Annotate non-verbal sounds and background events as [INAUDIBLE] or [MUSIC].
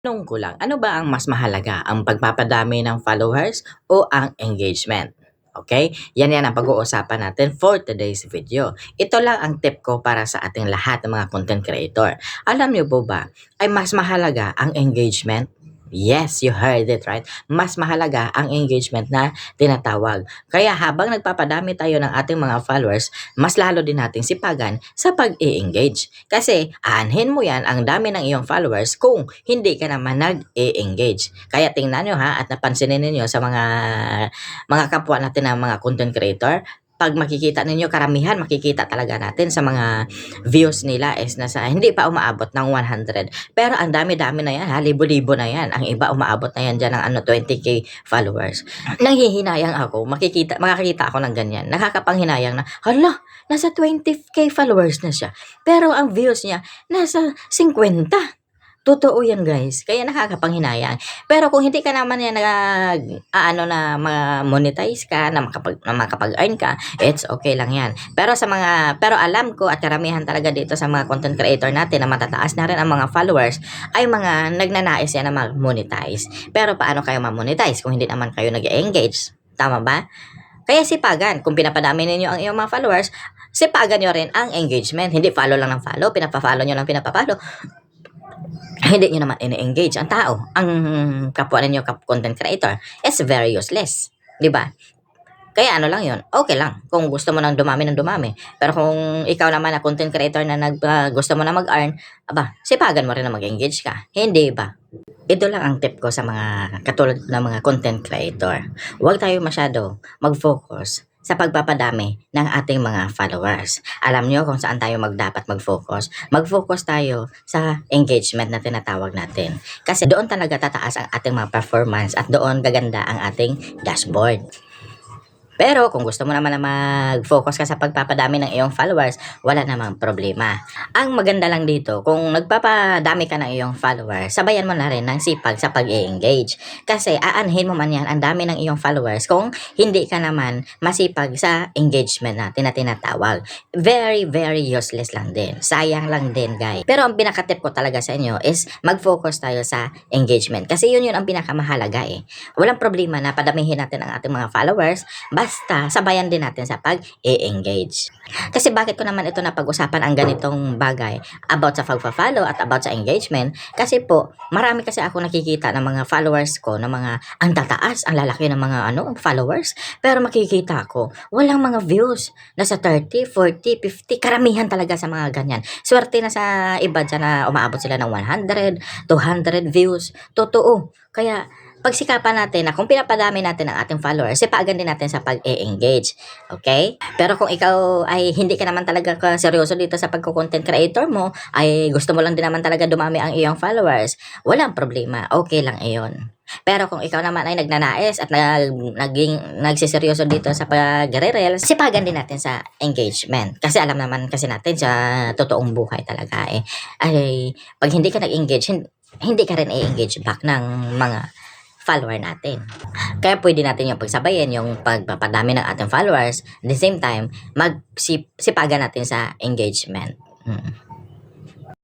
Tanong ko lang, ano ba ang mas mahalaga, ang pagpapadami ng followers o ang engagement? Okay? Yan yan ang pag-uusapan natin for today's video. Ito lang ang tip ko para sa ating lahat ng mga content creator. Alam niyo po ba, ay mas mahalaga ang engagement Yes, you heard it right. Mas mahalaga ang engagement na tinatawag. Kaya habang nagpapadami tayo ng ating mga followers, mas lalo din nating sipagan sa pag-i-engage. Kasi aanhin mo yan ang dami ng iyong followers kung hindi ka naman nag-i-engage. Kaya tingnan nyo ha at napansinin ninyo sa mga mga kapwa natin ng mga content creator, pag makikita ninyo, karamihan makikita talaga natin sa mga views nila is nasa, hindi pa umaabot ng 100. Pero ang dami-dami na yan, ha, libo-libo na yan. Ang iba umaabot na yan dyan ng ano, 20k followers. Nanghihinayang ako, makikita, makakita ako ng ganyan. Nakakapanghinayang na, hala, nasa 20k followers na siya. Pero ang views niya, nasa 50. Totoo yan guys. Kaya nakakapanghinayang. Pero kung hindi ka naman yan nag, ano na ma-monetize ka, na makapag, na makapag-earn ka, it's okay lang yan. Pero sa mga, pero alam ko at karamihan talaga dito sa mga content creator natin na matataas na rin ang mga followers, ay mga nagnanais yan na mag-monetize. Pero paano kayo ma-monetize kung hindi naman kayo nag-engage? Tama ba? Kaya sipagan, kung pinapadami ninyo ang iyong mga followers, sipagan nyo rin ang engagement. Hindi follow lang ng follow, pinapa-follow nyo lang pinapa-follow [LAUGHS] hindi nyo naman ini-engage ang tao, ang kapwa ninyo kap content creator, is very useless. ba? Kaya ano lang yon okay lang. Kung gusto mo nang dumami ng dumami. Pero kung ikaw naman na content creator na nag, ah, gusto mo na mag-earn, aba, sipagan mo rin na mag-engage ka. Hindi ba? Ito lang ang tip ko sa mga katulad ng mga content creator. Huwag tayo masyado mag-focus sa pagpapadami ng ating mga followers. Alam nyo kung saan tayo magdapat mag-focus. Mag-focus tayo sa engagement na tinatawag natin. Kasi doon talaga tataas ang ating mga performance at doon gaganda ang ating dashboard. Pero kung gusto mo naman na mag-focus ka sa pagpapadami ng iyong followers, wala namang problema. Ang maganda lang dito, kung nagpapadami ka ng iyong followers, sabayan mo na rin ng sipag sa pag-engage. Kasi aanhin mo man yan ang dami ng iyong followers kung hindi ka naman masipag sa engagement natin na tinatawag. Very, very useless lang din. Sayang lang din, guys. Pero ang pinakatip ko talaga sa inyo is mag-focus tayo sa engagement. Kasi yun yun ang pinakamahalaga eh. Walang problema na padamihin natin ang ating mga followers, basta sabayan din natin sa pag-e-engage. Kasi bakit ko naman ito napag-usapan ang ganitong bagay about sa pagpa-follow at about sa engagement? Kasi po, marami kasi ako nakikita ng mga followers ko na mga ang tataas, ang lalaki ng mga ano, followers. Pero makikita ko, walang mga views. Nasa 30, 40, 50, karamihan talaga sa mga ganyan. Swerte na sa iba dyan na umaabot sila ng 100, 200 views. Totoo. Kaya, pagsikapan natin na kung pinapadami natin ang ating followers, sipagan din natin sa pag-e-engage. Okay? Pero kung ikaw ay hindi ka naman talaga seryoso dito sa pagko-content creator mo, ay gusto mo lang din naman talaga dumami ang iyong followers, walang problema. Okay lang iyon. Pero kung ikaw naman ay nagnanais at nag, naging nagsiseryoso dito sa pag-reel, sipagan din natin sa engagement. Kasi alam naman kasi natin sa totoong buhay talaga eh, ay pag hindi ka nag-engage, hin- hindi ka rin i-engage back ng mga follower natin. Kaya pwede natin yung pagsabayin, yung pagpapadami ng ating followers, at the same time, magsipagan natin sa engagement. Mm.